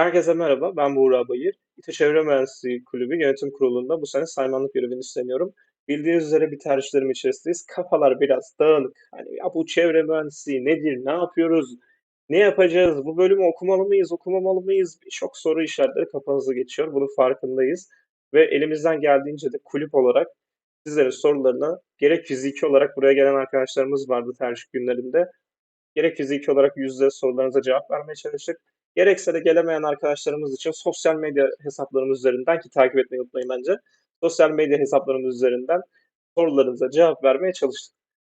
Herkese merhaba, ben Buğra Bayır. İTÜ Çevre Mühendisliği Kulübü Yönetim Kurulu'nda bu sene saymanlık görevini üstleniyorum. Bildiğiniz üzere bir tercihlerim içerisindeyiz. Kafalar biraz dağınık. Hani ya bu çevre mühendisliği nedir, ne yapıyoruz, ne yapacağız, bu bölümü okumalı mıyız, okumamalı mıyız? Birçok soru işaretleri kafanızda geçiyor. Bunun farkındayız. Ve elimizden geldiğince de kulüp olarak sizlerin sorularına gerek fiziki olarak buraya gelen arkadaşlarımız vardı tercih günlerinde. Gerek fiziki olarak yüzde sorularınıza cevap vermeye çalıştık. Gerekse de gelemeyen arkadaşlarımız için sosyal medya hesaplarımız üzerinden ki takip etmeyi unutmayın bence. Sosyal medya hesaplarımız üzerinden sorularınıza cevap vermeye çalıştık.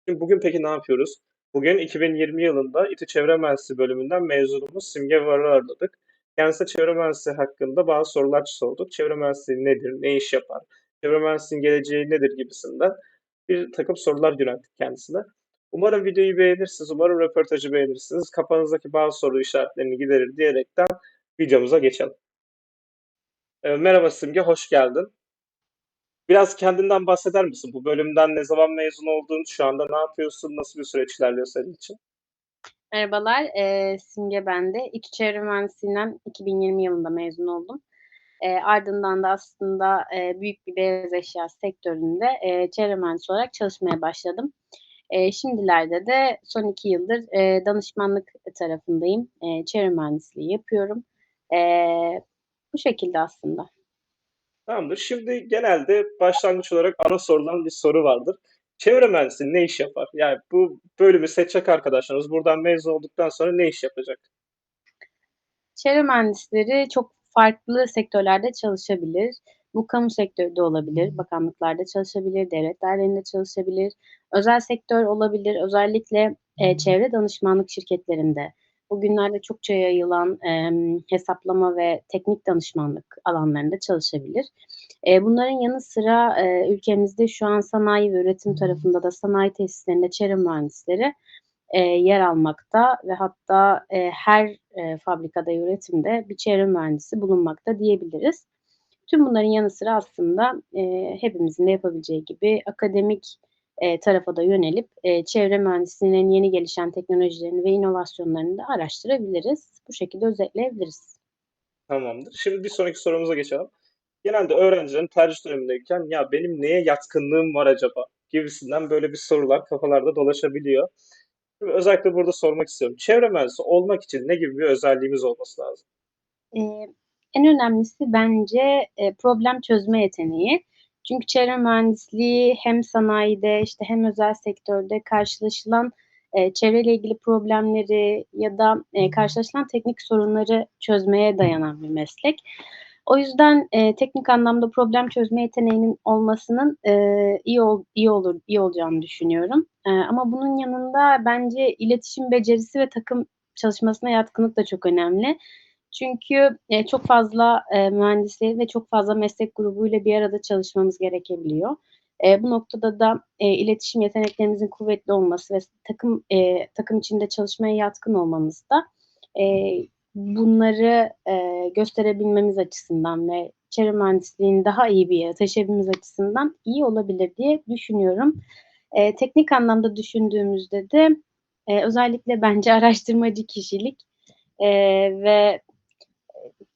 Şimdi bugün peki ne yapıyoruz? Bugün 2020 yılında İTÜ Çevre Mühendisliği bölümünden mezunumuz Simge Var'ı ağırladık. Kendisine çevre mühendisliği hakkında bazı sorular sorduk. Çevre mühendisliği nedir, ne iş yapar, çevre mühendisliğinin geleceği nedir gibisinden bir takım sorular yönelttik kendisine. Umarım videoyu beğenirsiniz, umarım röportajı beğenirsiniz. Kafanızdaki bazı soru işaretlerini giderir diyerekten videomuza geçelim. Ee, merhaba Simge, hoş geldin. Biraz kendinden bahseder misin? Bu bölümden ne zaman mezun oldun? Şu anda ne yapıyorsun? Nasıl bir süreç ilerliyor senin için? Merhabalar, eee, Simge ben de. İTÜ Çevre Mühendisliği'nden 2020 yılında mezun oldum. Eee, ardından da aslında, eee, büyük bir beyaz eşya sektöründe, eee, çevre mühendisi olarak çalışmaya başladım. Eee, şimdilerde de son 2 yıldır, eee, danışmanlık tarafındayım. Eee, çevre mühendisliği yapıyorum. Eee, bu şekilde aslında. Tamamdır. Şimdi genelde başlangıç olarak ana sorulan bir soru vardır. Çevre mühendisi ne iş yapar? Yani bu bölümü seçecek arkadaşlarımız buradan mezun olduktan sonra ne iş yapacak? Çevre mühendisleri çok farklı sektörlerde çalışabilir. Bu kamu sektörü de olabilir, bakanlıklarda çalışabilir, devlet dairelerinde çalışabilir, özel sektör olabilir. Özellikle, eee, çevre danışmanlık şirketlerinde, bugünlerde çokça yayılan, emm, hesaplama ve teknik danışmanlık alanlarında çalışabilir. Eee, bunların yanı sıra, eee, ülkemizde şu an sanayi ve üretim tarafında da sanayi tesislerinde çevre mühendisleri eee, yer almakta ve hatta, eee, her, eee, fabrikada, üretimde bir çevre mühendisi bulunmakta diyebiliriz. Tüm bunların yanı sıra aslında, eee, hepimizin de yapabileceği gibi akademik, eee, tarafa da yönelip, eee, çevre mühendisliğinin yeni gelişen teknolojilerini ve inovasyonlarını da araştırabiliriz. Bu şekilde özetleyebiliriz. Tamamdır. Şimdi bir sonraki sorumuza geçelim. Genelde öğrencilerin tercih dönemindeyken ya benim neye yatkınlığım var acaba gibisinden böyle bir sorular kafalarda dolaşabiliyor. Şimdi özellikle burada sormak istiyorum. Çevre mühendisi olmak için ne gibi bir özelliğimiz olması lazım? Eee, en önemlisi bence, eee, problem çözme yeteneği. Çünkü çevre mühendisliği hem sanayide, işte, hem özel sektörde karşılaşılan, eee, çevreyle ilgili problemleri ya da, eee, karşılaşılan teknik sorunları çözmeye dayanan bir meslek. O yüzden, eee, teknik anlamda problem çözme yeteneğinin olmasının, eee, iyi ol iyi olur iyi olacağını düşünüyorum. Eee, ama bunun yanında bence iletişim becerisi ve takım çalışmasına yatkınlık da çok önemli. Çünkü, eee, çok fazla, eee, mühendislerin ve çok fazla meslek grubuyla bir arada çalışmamız gerekebiliyor. Eee, bu noktada da, eee, iletişim yeteneklerimizin kuvvetli olması ve takım, eee, takım içinde çalışmaya yatkın olmamız da, eee, bunları, eee, gösterebilmemiz açısından ve çevre mühendisliğini daha iyi bir yere taşıyabilmemiz açısından iyi olabilir diye düşünüyorum. Eee, teknik anlamda düşündüğümüzde de, eee, özellikle bence araştırmacı kişilik, eee, ve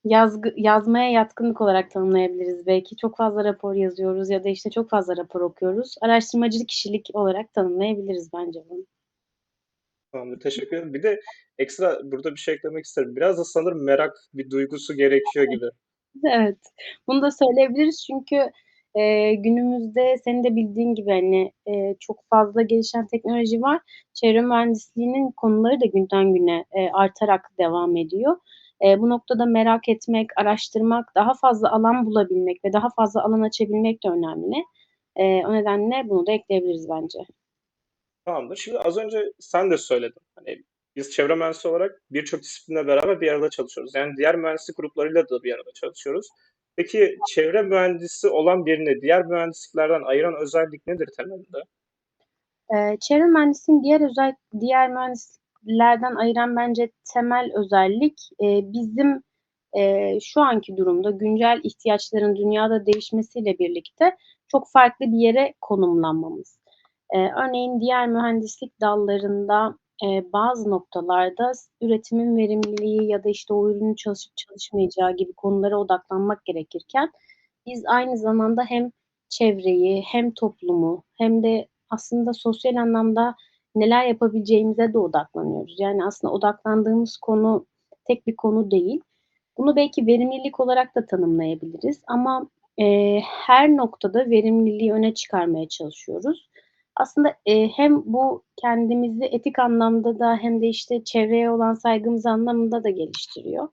yazgı yazmaya yatkınlık olarak tanımlayabiliriz belki. Çok fazla rapor yazıyoruz ya da, işte, çok fazla rapor okuyoruz. Araştırmacı kişilik olarak tanımlayabiliriz bence bunu. Tamamdır, teşekkür ederim. Bir de ekstra burada bir şey eklemek isterim. Biraz da sanırım merak bir duygusu gerekiyor gibi. Evet, bunu da söyleyebiliriz çünkü, eee, günümüzde senin de bildiğin gibi, hani, eee, çok fazla gelişen teknoloji var. Çevre mühendisliğinin konuları da günden güne, eee, artarak devam ediyor. Eee, bu noktada merak etmek, araştırmak, daha fazla alan bulabilmek ve daha fazla alan açabilmek de önemli. Eee, o nedenle bunu da ekleyebiliriz bence. Tamamdır. Şimdi az önce sen de söyledin. Hani biz çevre mühendisi olarak birçok disiplinle beraber bir arada çalışıyoruz. Yani diğer mühendislik gruplarıyla da bir arada çalışıyoruz. Peki çevre mühendisi olan birini diğer mühendisliklerden ayıran özellik nedir temelde? Eee, çevre mühendisliğini diğer özel diğer mühendisliklerden ayıran bence temel özellik, eee, bizim, eee, şu anki durumda güncel ihtiyaçların dünyada değişmesiyle birlikte çok farklı bir yere konumlanmamız. Eee, örneğin diğer mühendislik dallarında, eee, bazı noktalarda üretimin verimliliği ya da, işte, o ürünün çalışıp çalışmayacağı gibi konulara odaklanmak gerekirken biz aynı zamanda hem çevreyi hem toplumu hem de aslında sosyal anlamda neler yapabileceğimize de odaklanıyoruz. Yani, aslında odaklandığımız konu tek bir konu değil. Bunu belki verimlilik olarak da tanımlayabiliriz ama, eee, her noktada verimliliği öne çıkarmaya çalışıyoruz. Aslında, eee, hem bu kendimizi etik anlamda da hem de, işte, çevreye olan saygımız anlamında da geliştiriyor.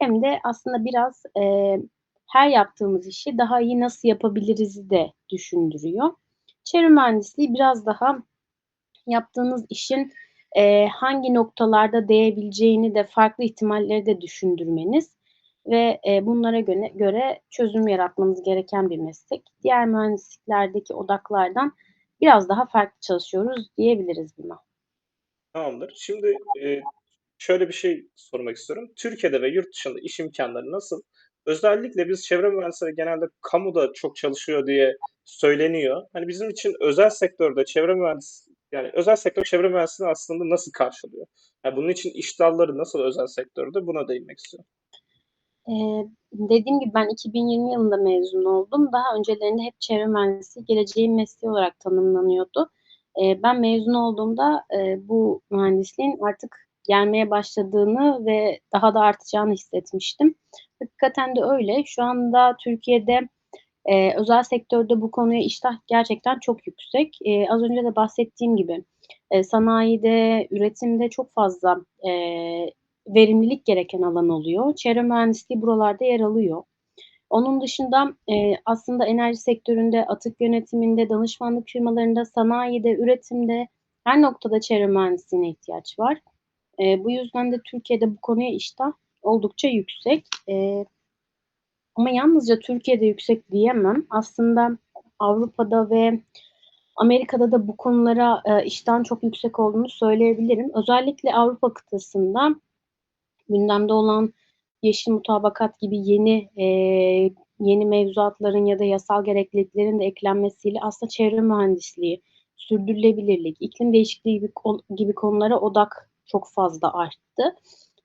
Hem de aslında biraz, eee, her yaptığımız işi daha iyi nasıl yapabiliriz'i de düşündürüyor. Çevre mühendisliği biraz daha yaptığınız işin, eee, hangi noktalarda değebileceğini de farklı ihtimalleri de düşündürmeniz ve, eee, bunlara göne göre çözüm yaratmanız gereken bir meslek. Diğer mühendisliklerdeki odaklardan biraz daha farklı çalışıyoruz diyebiliriz buna. Tamamdır. Şimdi, eee, şöyle bir şey sormak istiyorum. Türkiye'de ve yurt dışında iş imkânları nasıl? Özellikle biz çevre mühendisleri genelde kamuda çok çalışıyor diye söyleniyor. Hani, bizim için özel sektörde çevre mühendis yani, özel sektör çevre mühendisliğini aslında nasıl karşılıyor? Ya, bunun için iş dalları nasıl özel sektörde? Buna değinmek istiyorum. Eee, dediğim gibi ben 2020 yılında mezun oldum. Daha öncelerinde hep çevre mühendisliği geleceğin mesleği olarak tanımlanıyordu. Eee, ben mezun olduğumda, eee, bu mühendisliğin artık gelmeye başladığını ve daha da artacağını hissetmiştim. Hakikaten de öyle. Şu anda Türkiye'de, eee, özel sektörde bu konuya iştah gerçekten çok yüksek. Eee, az önce de bahsettiğim gibi, eee, sanayide, üretimde çok fazla, eee, verimlilik gereken alan oluyor. Çevre mühendisliği buralarda yer alıyor. Onun dışında, eee, aslında enerji sektöründe, atık yönetiminde, danışmanlık firmalarında, sanayide, üretimde her noktada çevre mühendisliğine ihtiyaç var. Eee, bu yüzden de Türkiye'de bu konuya iştah oldukça yüksek. Eee, ama yalnızca Türkiye'de yüksek diyemem. Aslında Avrupa'da ve Amerika'da da bu konulara, eee, iştahın çok yüksek olduğunu söyleyebilirim. Özellikle Avrupa kıtasında gündemde olan yeşil mutabakat gibi yeni, eee, yeni mevzuatların ya da yasal gerekliliklerin de eklenmesiyle aslında çevre mühendisliği, sürdürülebilirlik, iklim değişikliği gibi gibi konulara odak çok fazla arttı.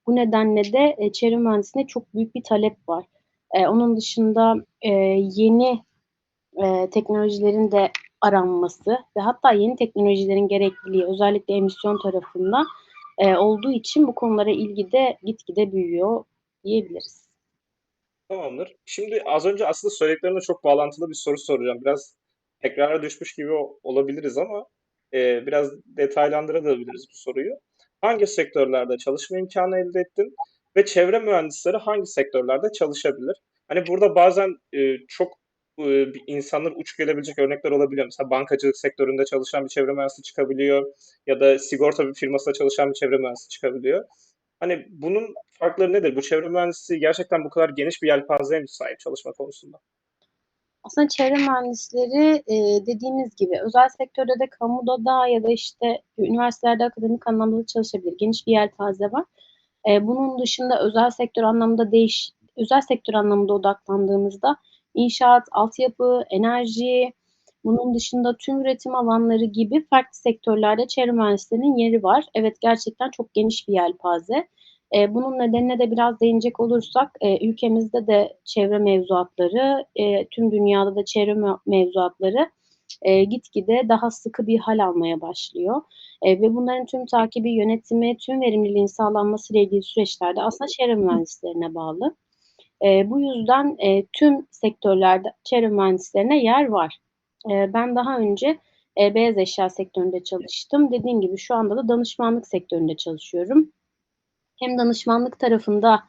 Bu nedenle de, eee, çevre mühendisliğine çok büyük bir talep var. Eee, onun dışında, eee, yeni, eee, teknolojilerin de aranması ve hatta yeni teknolojilerin gerekliliği özellikle emisyon tarafında, eee, olduğu için bu konulara ilgi de gitgide büyüyor diyebiliriz. Tamamdır. Şimdi az önce aslında söylediklerine çok bağlantılı bir soru soracağım. Biraz tekrara düşmüş gibi olabiliriz ama, eee, biraz detaylandırabiliriz bu soruyu. Hangi sektörlerde çalışma imkânı elde ettin ve çevre mühendisleri hangi sektörlerde çalışabilir? Hani, burada bazen, eee, çok, ııı, bir insanlara uç gelebilecek örnekler olabiliyor. Mesela bankacılık sektöründe çalışan bir çevre mühendisi çıkabiliyor ya da sigorta bir firmasında çalışan bir çevre mühendisi çıkabiliyor. Hani, bunun farkları nedir? Bu çevre mühendisliği gerçekten bu kadar geniş bir yelpazeye mi sahip çalışma konusunda? Aslında çevre mühendisleri, eee, dediğiniz gibi özel sektörde de kamuda da ya da, işte, üniversitelerde akademik anlamda da çalışabilir. Geniş bir yelpaze var. Eee, bunun dışında özel sektör anlamında değiş özel sektör anlamında odaklandığımızda inşaat, altyapı, enerji, bunun dışında tüm üretim alanları gibi farklı sektörlerde çevre mühendislerinin yeri var. Evet, gerçekten çok geniş bir yelpaze. Eee, bunun nedenine de biraz değinecek olursak, eee, ülkemizde de çevre mevzuatları, eee, tüm dünyada da çevre me mevzuatları, eee, gitgide daha sıkı bir hâl almaya başlıyor, eee, ve bunların tüm takibi, yönetimi, tüm verimliliğin sağlanmasıyla ilgili süreçler de aslında çevre mühendislerine bağlı. Eee, bu yüzden, eee, tüm sektörlerde çevre mühendislerine yer var. Eee, ben daha önce, eee, beyaz eşya sektöründe çalıştım. Dediğim gibi şu anda da danışmanlık sektöründe çalışıyorum. Hem danışmanlık tarafında,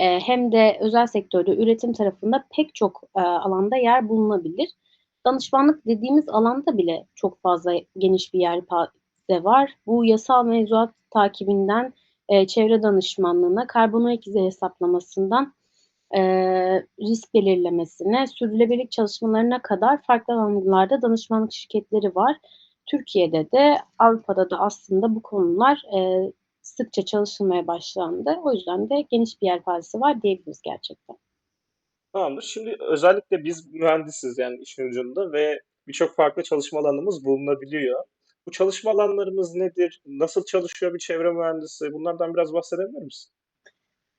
eee, hem de özel sektörde üretim tarafında pek çok, eee, alanda yer bulunabilir. Danışmanlık dediğimiz alanda bile çok fazla geniş bir yelpaze var. Bu yasal mevzuat takibinden, eee, çevre danışmanlığına, karbon ayak izi hesaplamasından, eee, risk belirlemesine, sürdürülebilirlik çalışmalarına kadar farklı alanlarda danışmanlık şirketleri var. Türkiye'de de Avrupa'da da aslında bu konular, eee, sıkça çalışılmaya başlandı. O yüzden de geniş bir yelpazesi var diyebiliriz gerçekten. Tamamdır. Şimdi özellikle biz mühendisiz, yani, işin ucunda ve birçok farklı çalışma alanımız bulunabiliyor. Bu çalışma alanlarımız nedir? Nasıl çalışıyor bir çevre mühendisi? Bunlardan biraz bahsedebilir misin?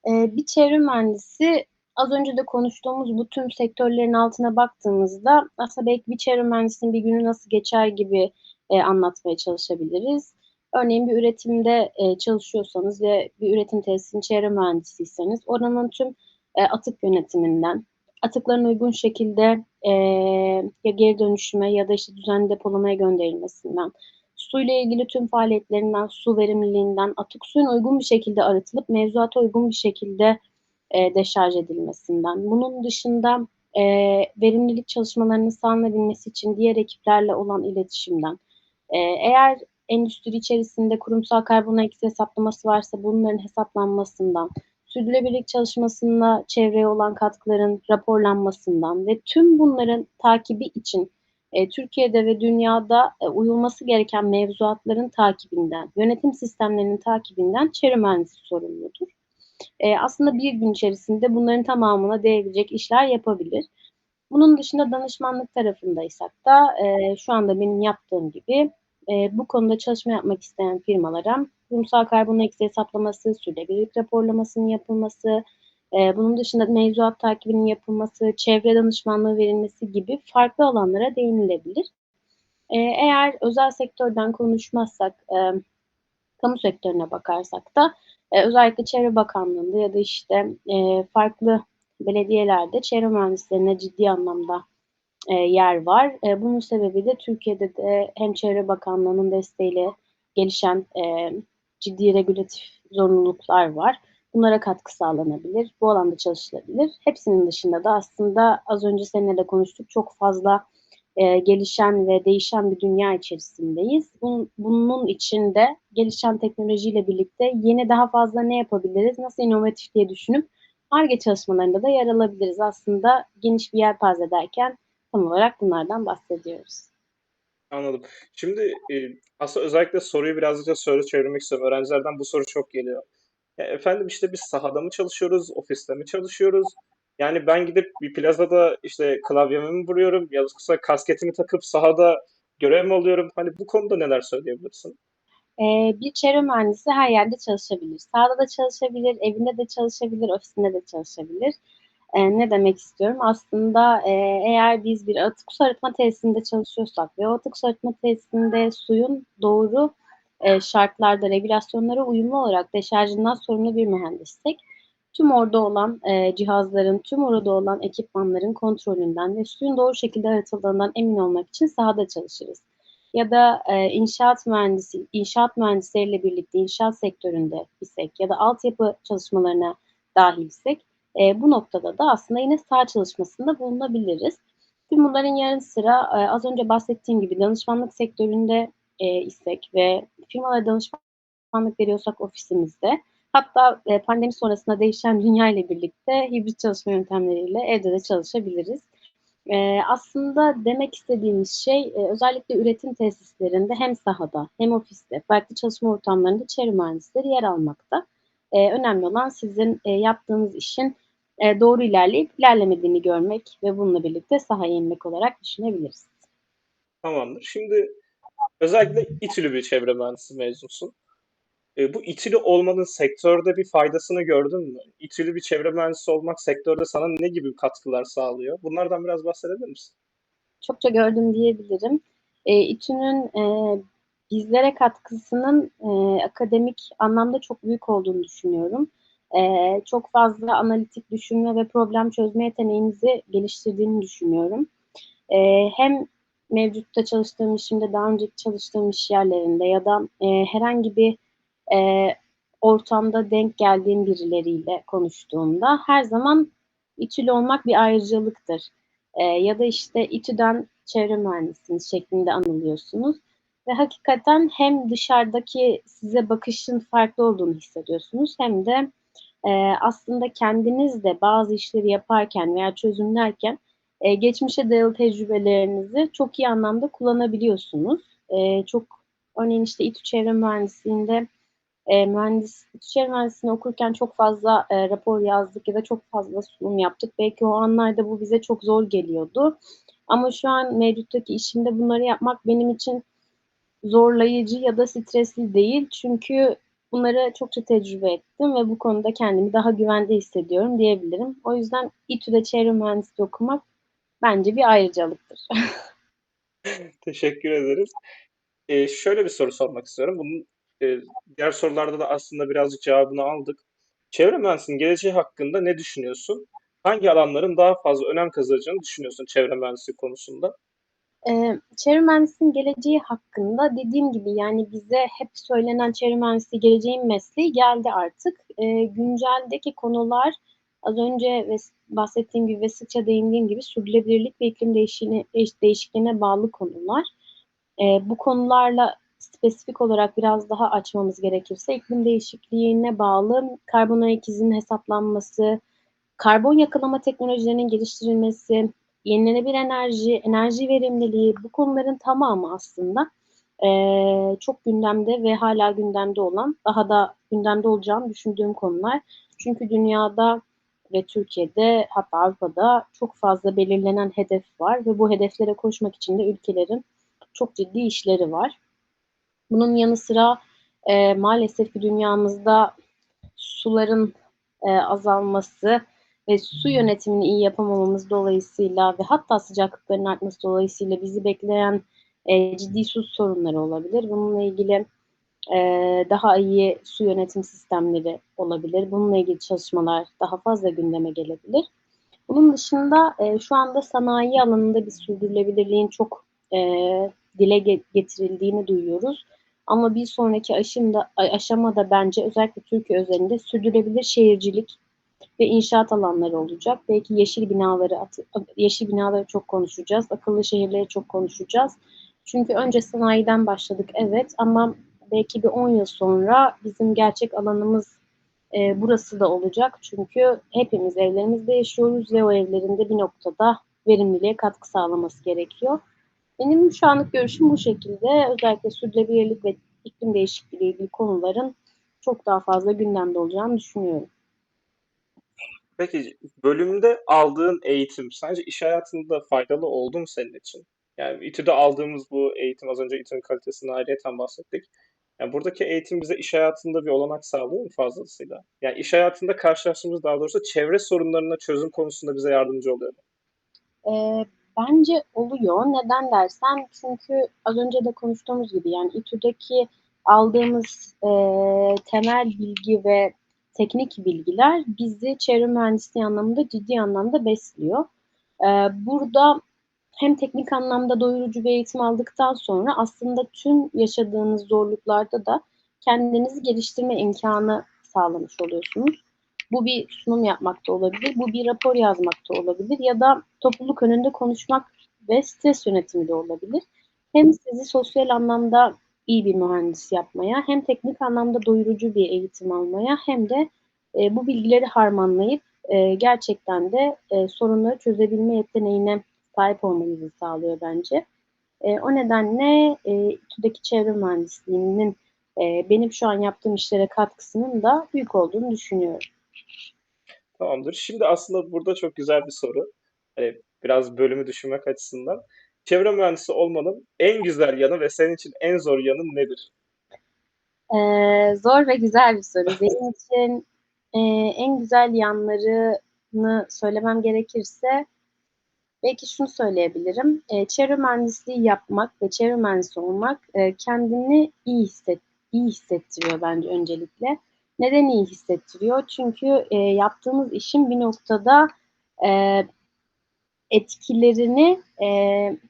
Eee, bir çevre mühendisi az önce de konuştuğumuz bu tüm sektörlerin altına baktığımızda aslında belki bir çevre mühendisinin bir günü nasıl geçer gibi, eee, anlatmaya çalışabiliriz. Örneğin bir üretimde, eee, çalışıyorsanız ve bir üretim tesisinin çevre mühendisiyseniz oranın tüm, eee, atık yönetiminden, atıkların uygun şekilde, eee, ya geri dönüşüme ya da, işte, düzenli depolamaya gönderilmesinden, suyla ilgili tüm faaliyetlerinden, su verimliliğinden, atık suyun uygun bir şekilde arıtılıp mevzuata uygun bir şekilde, eee, deşarj edilmesinden, bunun dışında, eee, verimlilik çalışmalarının sağlanabilmesi için diğer ekiplerle olan iletişimden, eee, eğer endüstri içerisinde kurumsal karbon ayak hesaplaması varsa bunların hesaplanmasından, sürdürülebilirlik çalışmasında çevreye olan katkıların raporlanmasından ve tüm bunların takibi için, eee, Türkiye'de ve dünyada, eee, uyulması gereken mevzuatların takibinden, yönetim sistemlerinin takibinden çevre mühendisi sorumludur. Eee, aslında bir gün içerisinde bunların tamamına değebilecek işler yapabilir. Bunun dışında danışmanlık tarafındaysak da, eee, şu anda benim yaptığım gibi, eee, bu konuda çalışma yapmak isteyen firmalara kurumsal karbon izi hesaplaması, sürdürülebilirlik raporlamasının yapılması, eee, bunun dışında mevzuat takibinin yapılması, çevre danışmanlığı verilmesi gibi farklı alanlara değinilebilir. Eee, eğer özel sektörden konuşmazsak, emm, kamu sektörüne bakarsak da, eee, özellikle Çevre Bakanlığı'nda ya da, işte, eee, farklı belediyelerde çevre mühendislerine ciddi anlamda, eee, yer var. Eee, bunun sebebi de Türkiye'de de hem Çevre Bakanlığı'nın desteğiyle gelişen, eee, ciddi regülatif zorunluluklar var. Bunlara katkı sağlanabilir, bu alanda çalışılabilir. Hepsinin dışında da aslında az önce seninle de konuştuk, çok fazla, eee, gelişen ve değişen bir dünya içerisindeyiz. Bunun bunun için de gelişen teknolojiyle birlikte yeni daha fazla ne yapabiliriz, nasıl inovatif diye düşünüp Ar-Ge çalışmalarında da yer alabiliriz. Aslında geniş bir yelpaze derken tam olarak bunlardan bahsediyoruz. Anladım. Şimdi, eee, aslında özellikle soruyu birazcık da soruya çevirmek istiyorum. Öğrencilerden bu soru çok geliyor. Ya, efendim, işte, biz sahada mı çalışıyoruz, ofiste mi çalışıyoruz? Yani ben gidip bir plazada, işte, klavyemi mi vuruyorum yoksa kasketimi takıp sahada görev mi alıyorum? Hani, bu konuda neler söyleyebilirsin? Eee, bir çevre mühendisi her yerde çalışabilir. Sahada da çalışabilir, evinde de çalışabilir, ofisinde de çalışabilir. Eee, ne demek istiyorum? Aslında, eee, eğer biz bir atık su arıtma tesisinde çalışıyorsak ve o atık su arıtma tesisinde suyun doğru, eee, şartlarda, regülasyonlara uyumlu olarak deşarjından sorumlu bir mühendissek, tüm orada olan, eee, cihazların, tüm orada olan ekipmanların kontrolünden ve suyun doğru şekilde arıtıldığından emin olmak için sahada çalışırız. Ya da, eee, inşaat mühendisi inşaat mühendisleriyle birlikte inşaat sektöründe isek ya da altyapı çalışmalarına dâhilsek, eee, bu noktada da aslında yine saha çalışmasında bulunabiliriz. Tüm bunların yanı sıra, eee, az önce bahsettiğim gibi danışmanlık sektöründe, eee, isek ve firmalara danışmanlık veriyorsak ofisimizde hatta, eee, pandemi sonrasında değişen dünyayla birlikte hibrit çalışma yöntemleriyle evde de çalışabiliriz. Eee, aslında demek istediğimiz şey, eee, özellikle üretim tesislerinde hem sahada hem ofiste farklı çalışma ortamlarında çevre mühendisleri yer almakta. Eee, önemli olan sizin, eee, yaptığınız işin, eee, doğru ilerleyip ilerlemediğini görmek ve bununla birlikte sahaya inmek olarak düşünebiliriz. Tamamdır. Şimdi özellikle İTÜ'lü bir çevre mühendisi mezunusun. Eee, bu İTÜ'lü olmanın sektörde bir faydasını gördün mü? İTÜ'lü bir çevre mühendisi olmak sektörde sana ne gibi katkılar sağlıyor? Bunlardan biraz bahsedebilir misin? Çokça gördüm diyebilirim. Eee, İTÜ'nün, eee, bizlere katkısının, eee, akademik anlamda çok büyük olduğunu düşünüyorum. Eee, çok fazla analitik düşünme ve problem çözme yeteneğimizi geliştirdiğini düşünüyorum. Eee, hem mevcutta çalıştığım işimde, daha önceki çalıştığım iş yerlerinde ya da, eee, herhangi bir, eee, ortamda denk geldiğim birileriyle konuştuğumda her zaman İTÜ'lü olmak bir ayrıcalıktır. Eee, ya da, işte, İTÜ'den çevre mühendisiniz şeklinde anılıyorsunuz ve hakikaten hem dışarıdaki size bakışın farklı olduğunu hissediyorsunuz hem de, eee, aslında kendiniz de bazı işleri yaparken veya çözümlerken, eee, geçmişe dayalı tecrübelerinizi çok iyi anlamda kullanabiliyorsunuz. Eee, çok örneğin, işte, İTÜ Çevre Mühendisliği'nde, eee, mühendis İTÜ Çevre Mühendisliğini okurken çok fazla, eee, rapor yazdık ya da çok fazla sunum yaptık. Belki o anlarda bu bize çok zor geliyordu ama şu an mevcuttaki işimde bunları yapmak benim için zorlayıcı ya da stresli değil. Çünkü bunları çokça tecrübe ettim ve bu konuda kendimi daha güvende hissediyorum diyebilirim. O yüzden İTÜ'de çevre mühendisliği okumak bence bir ayrıcalıktır. Teşekkür ederiz. Eee, şöyle bir soru sormak istiyorum. Bunun eee, diğer sorularda da aslında birazcık cevabını aldık. Çevre mühendisliğinin geleceği hakkında ne düşünüyorsun? Hangi alanların daha fazla önem kazanacağını düşünüyorsun çevre mühendisliği konusunda? Eee, çevre mühendisliğinin geleceği hakkında dediğim gibi yani bize hep söylenen çevre mühendisliği geleceğin mesleği geldi artık. Eee, günceldeki konular az önce bahsettiğim gibi ve sıkça değindiğim gibi sürdürülebilirlik ve iklim değişikliğine, bağlı konular. Eee, bu konularla spesifik olarak biraz daha açmamız gerekirse iklim değişikliğine bağlı karbon ayak izinin hesaplanması, karbon yakalama teknolojilerinin geliştirilmesi, yenilenebilir enerji, enerji verimliliği bu konuların tamamı aslında eee, çok gündemde ve hala gündemde olan, daha da gündemde olacağını düşündüğüm konular. Çünkü dünyada ve Türkiye'de hatta Avrupa'da çok fazla belirlenen hedef var ve bu hedeflere koşmak için de ülkelerin çok ciddi işleri var. Bunun yanı sıra e, maalesef ki dünyamızda suların e, azalması ve su yönetimini iyi yapamamamız dolayısıyla ve hatta sıcaklıkların artması dolayısıyla bizi bekleyen e, ciddi su sorunları olabilir. Bununla ilgili e, daha iyi su yönetim sistemleri olabilir. Bununla ilgili çalışmalar daha fazla gündeme gelebilir. Bunun dışında e, şu anda sanayi alanında bir sürdürülebilirliğin çok e, dile getirildiğini duyuyoruz. Ama bir sonraki aşımda, aşamada bence özellikle Türkiye özelinde sürdürülebilir şehircilik ve inşaat alanları olacak. Belki yeşil binaları yeşil binaları çok konuşacağız. Akıllı şehirleri çok konuşacağız. Çünkü önce sanayiden başladık evet ama belki bir 10 yıl sonra bizim gerçek alanımız e, burası da olacak. Çünkü hepimiz evlerimizde yaşıyoruz ve o evlerinde bir noktada verimliliğe katkı sağlaması gerekiyor. Benim şu anlık görüşüm bu şekilde. Özellikle sürdürülebilirlik ve iklim değişikliği ilgili konuların çok daha fazla gündemde olacağını düşünüyorum. Peki bölümde aldığın eğitim sence iş hayatında faydalı oldu mu senin için? Yani İTÜ'de aldığımız bu eğitim, az önce İTÜ'nün kalitesini ayrıyeten bahsettik. Yani buradaki eğitim bize iş hayatında bir olanak sağlıyor mu fazlasıyla? Yani iş hayatında karşılaştığımız daha doğrusu çevre sorunlarına çözüm konusunda bize yardımcı oluyor mu? Ee, bence oluyor. Neden dersen çünkü az önce de konuştuğumuz gibi yani İTÜ'deki aldığımız e, temel bilgi ve teknik bilgiler bizi çevre mühendisliği anlamında ciddi anlamda besliyor. Ee, burada hem teknik anlamda doyurucu bir eğitim aldıktan sonra aslında tüm yaşadığınız zorluklarda da kendinizi geliştirme imkanı sağlamış oluyorsunuz. Bu bir sunum yapmak da olabilir, bu bir rapor yazmak da olabilir ya da topluluk önünde konuşmak ve stres yönetimi de olabilir. Hem sizi sosyal anlamda iyi bir mühendis yapmaya, hem teknik anlamda doyurucu bir eğitim almaya, hem de e, bu bilgileri harmanlayıp e, gerçekten de e, sorunları çözebilme yeteneğine sahip olmanızı sağlıyor bence. E, o nedenle e, İTÜ'deki çevre mühendisliğinin e, benim şu an yaptığım işlere katkısının da büyük olduğunu düşünüyorum. Tamamdır. Şimdi aslında burada çok güzel bir soru. Hani biraz bölümü düşünmek açısından. Çevre mühendisi olmanın en güzel yanı ve senin için en zor yanı nedir? Ee, zor ve güzel bir soru. Benim için e, en güzel yanlarını söylemem gerekirse belki şunu söyleyebilirim. E, çevre mühendisliği yapmak ve çevre mühendisi olmak e, kendini iyi hisset iyi hissettiriyor bence öncelikle. Neden iyi hissettiriyor? Çünkü e, yaptığımız işin bir noktada e, etkilerini e,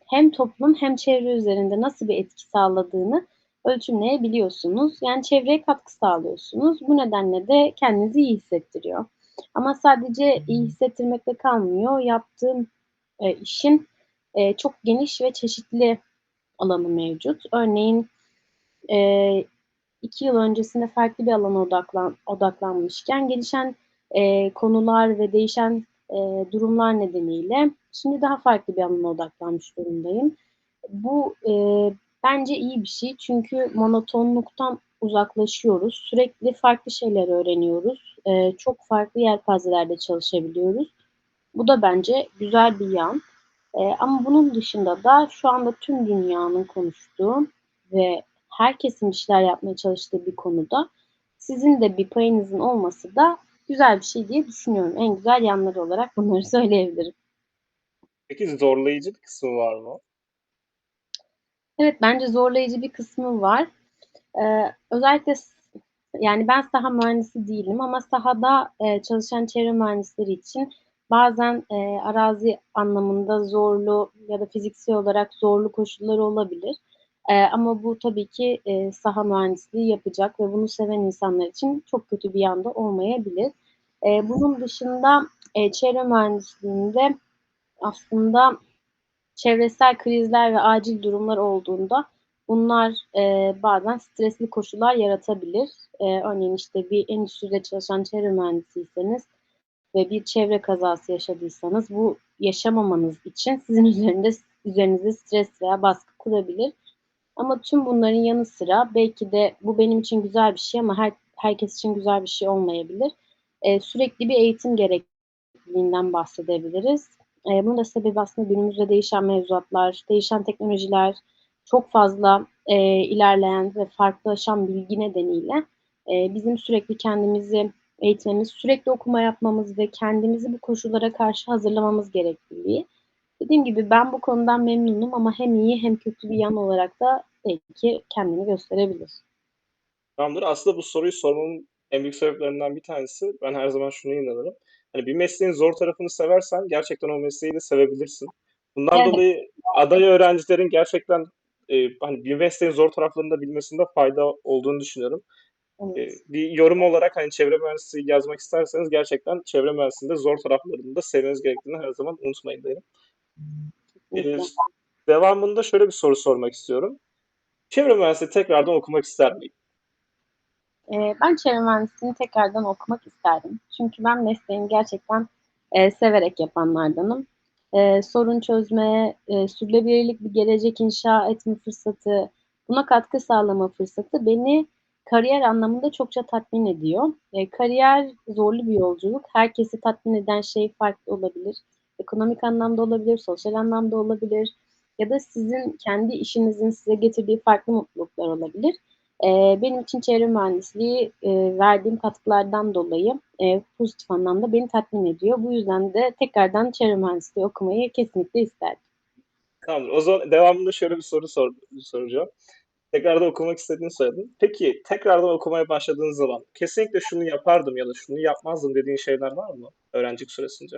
hem toplum hem çevre üzerinde nasıl bir etki sağladığını ölçümleyebiliyorsunuz. Yani çevreye katkı sağlıyorsunuz. Bu nedenle de kendinizi iyi hissettiriyor. Ama sadece iyi hissettirmekle kalmıyor. Yaptığım e, işin e, çok geniş ve çeşitli alanı mevcut. Örneğin e, iki yıl öncesinde farklı bir alana odaklan, odaklanmışken gelişen e, konular ve değişen e, durumlar nedeniyle şimdi daha farklı bir alana odaklanmış durumdayım. Bu e, bence iyi bir şey çünkü monotonluktan uzaklaşıyoruz. Sürekli farklı şeyler öğreniyoruz. E, çok farklı yelpazelerde çalışabiliyoruz. Bu da bence güzel bir yan. E, ama bunun dışında da şu anda tüm dünyanın konuştuğu ve herkesin bir şeyler yapmaya çalıştığı bir konuda sizin de bir payınızın olması da güzel bir şey diye düşünüyorum. En güzel yanları olarak bunları söyleyebilirim. Peki zorlayıcı bir kısmı var mı? Evet, bence zorlayıcı bir kısmı var. Eee, özellikle yani ben saha mühendisi değilim ama sahada, eee, çalışan çevre mühendisleri için bazen, eee, arazi anlamında zorlu ya da fiziksel olarak zorlu koşulları olabilir. Eee, ama bu tabii ki, eee, saha mühendisliği yapacak ve bunu seven insanlar için çok kötü bir yan da olmayabilir. Eee, bunun dışında, eee, çevre mühendisliğinde aslında çevresel krizler ve acil durumlar olduğunda bunlar, eee, bazen stresli koşullar yaratabilir. Eee, örneğin, işte, bir endüstride çalışan çevre mühendisiyseniz ve bir çevre kazası yaşadıysanız bu yaşamamanız için sizin üzerinde üzerinize stres veya baskı kurabilir. Ama tüm bunların yanı sıra belki de bu benim için güzel bir şey ama her herkes için güzel bir şey olmayabilir. Eee, sürekli bir eğitim gerekliliğinden bahsedebiliriz. Eee, bunun da sebebi aslında günümüzde değişen mevzuatlar, değişen teknolojiler, çok fazla, eee, ilerleyen ve farklılaşan bilgi nedeniyle, eee, bizim sürekli kendimizi eğitmemiz, sürekli okuma yapmamız ve kendimizi bu koşullara karşı hazırlamamız gerekliliği. Dediğim gibi ben bu konudan memnunum ama hem iyi hem kötü bir yan olarak da belki kendini gösterebilir. Tamamdır. Aslında bu soruyu sormamın en büyük sebeplerinden bir tanesi, ben her zaman şuna inanırım. Hani bir mesleğin zor tarafını seversen gerçekten o mesleği de sevebilirsin. Bundan Evet. dolayı aday öğrencilerin gerçekten, eee, hani bir mesleğin zor taraflarını da bilmesinde fayda olduğunu düşünüyorum. Evet. bir yorum olarak, hani, çevre mühendisliği yazmak isterseniz gerçekten çevre mühendisliğinde zor taraflarını da sevmeniz gerektiğini her zaman unutmayın derim. S devamında şöyle bir soru sormak istiyorum. Çevre mühendisliği tekrardan okumak ister miydin? Eee, ben çevre mühendisliğini tekrardan okumak isterdim. Çünkü ben mesleğimi gerçekten, eee, severek yapanlardanım. Eee, sorun çözme, eee, sürdürülebilirlik bir gelecek inşa etme fırsatı, buna katkı sağlama fırsatı beni kariyer anlamında çokça tatmin ediyor. Eee, kariyer zorlu bir yolculuk. Herkesi tatmin eden şey farklı olabilir. Ekonomik anlamda olabilir, sosyal anlamda olabilir ya da sizin kendi işinizin size getirdiği farklı mutluluklar olabilir. Eee, benim için çevre mühendisliği, eee, verdiğim katkılardan dolayı, eee, pozitif anlamda beni tatmin ediyor. Bu yüzden de tekrardan çevre mühendisliği okumayı kesinlikle isterdim. Tamamdır. O zaman devamında şöyle bir soru sor soracağım. Tekrardan okumak istediğini söyledin. Peki, tekrardan okumaya başladığın zaman kesinlikle şunu yapardım ya da şunu yapmazdım dediğin şeyler var mı öğrencilik süresince?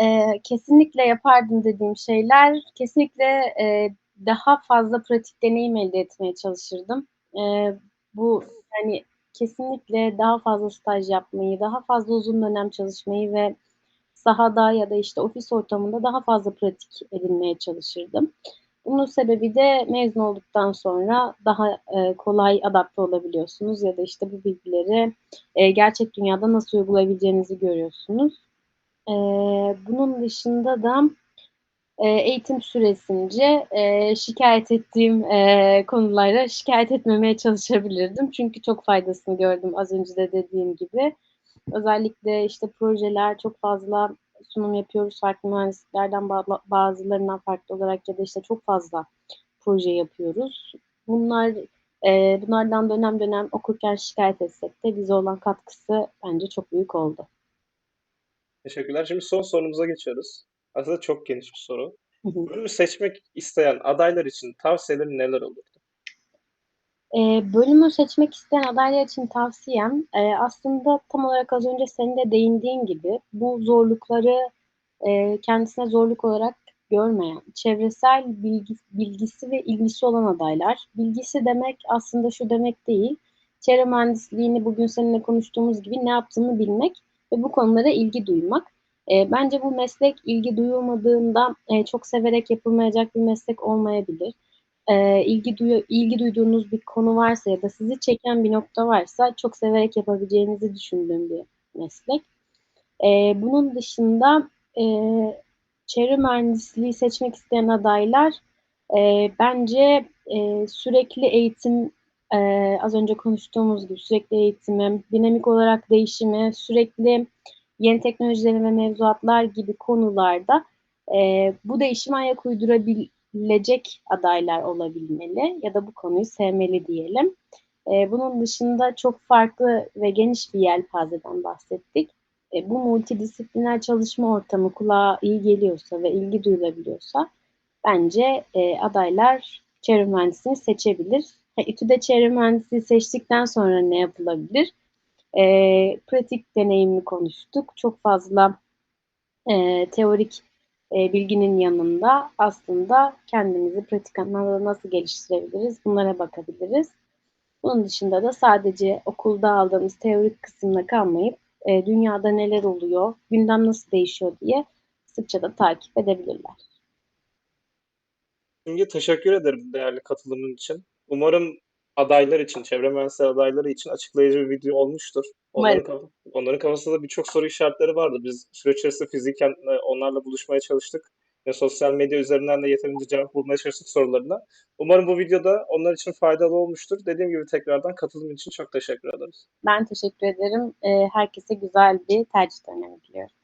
Eee, kesinlikle yapardım dediğim şeyler, kesinlikle, eee, daha fazla pratik deneyim elde etmeye çalışırdım. Eee, bu, hani, kesinlikle daha fazla staj yapmayı, daha fazla uzun dönem çalışmayı ve sahada ya da, işte, ofis ortamında daha fazla pratik edinmeye çalışırdım. Bunun sebebi de mezun olduktan sonra daha, eee, kolay adapte olabiliyorsunuz ya da, işte, bu bilgileri, eee, gerçek dünyada nasıl uygulayabileceğinizi görüyorsunuz. Eee, bunun dışında da, eee, eğitim süresince, eee, şikâyet ettiğim, eee, konulara şikâyet etmemeye çalışabilirdim. Çünkü çok faydasını gördüm az önce de dediğim gibi. Özellikle, işte, projeler çok fazla sunum yapıyoruz farklı mühendisliklerden bazılarından farklı olarak ya da, işte, çok fazla proje yapıyoruz. Bunlar, eee, bunlardan dönem dönem okurken şikâyet etsek de bize olan katkısı bence çok büyük oldu. Teşekkürler. Şimdi son sorumuza geçiyoruz. Aslında çok geniş bir soru. Bölümü seçmek isteyen adaylar için tavsiyelerin neler olurdu? Eee, bölümü seçmek isteyen adaylar için tavsiyem, eee, aslında tam olarak az önce senin de değindiğin gibi bu zorlukları, eee, kendisine zorluk olarak görmeyen, çevresel bilgi bilgisi ve ilgisi olan adaylar. Bilgisi demek aslında şu demek değil, çevre mühendisliğini bugün seninle konuştuğumuz gibi ne yaptığını bilmek ve bu konulara ilgi duymak. Eee, bence bu meslek ilgi duyulmadığında, eee, çok severek yapılmayacak bir meslek olmayabilir. Eee, ilgi duyu ilgi duyduğunuz bir konu varsa ya da sizi çeken bir nokta varsa çok severek yapabileceğinizi düşündüğüm bir meslek. Eee, bunun dışında, eee, çevre mühendisliği seçmek isteyen adaylar, eee, bence, eee, sürekli eğitim, eee, az önce konuştuğumuz gibi sürekli eğitimi, dinamik olarak değişimi, sürekli yeni teknolojiler ve mevzuatlar gibi konularda, eee, bu değişime ayak uydurabil seçilebilecek adaylar olabilmeli ya da bu konuyu sevmeli diyelim. E, bunun dışında çok farklı ve geniş bir yelpazeden bahsettik. E, bu multidisipliner çalışma ortamı kulağa iyi geliyorsa ve ilgi duyulabiliyorsa bence e, adaylar çevre mühendisliğini seçebilir. İTÜ'de çevre mühendisliği seçtikten sonra ne yapılabilir? E, pratik deneyimli konuştuk. Çok fazla e, teorik e, bilginin yanında aslında kendimizi pratik anlamda nasıl geliştirebiliriz bunlara bakabiliriz. Bunun dışında da sadece okulda aldığımız teorik kısımda kalmayıp e, dünyada neler oluyor, gündem nasıl değişiyor diye sıkça da takip edebilirler. Simge teşekkür ederim değerli katılımın için. Umarım adaylar için, çevre mühendisleri adayları için açıklayıcı bir video olmuştur. Onların, kaf- onların kafasında birçok soru işaretleri vardı. Biz süreç içerisinde fiziken e, onlarla buluşmaya çalıştık. Ve sosyal medya üzerinden de yeterince cevap bulmaya çalıştık sorularına. Umarım bu videoda onlar için faydalı olmuştur. Dediğim gibi tekrardan katılım için çok teşekkür ederiz. Ben teşekkür ederim. E, herkese güzel bir tercih dönemi diliyorum.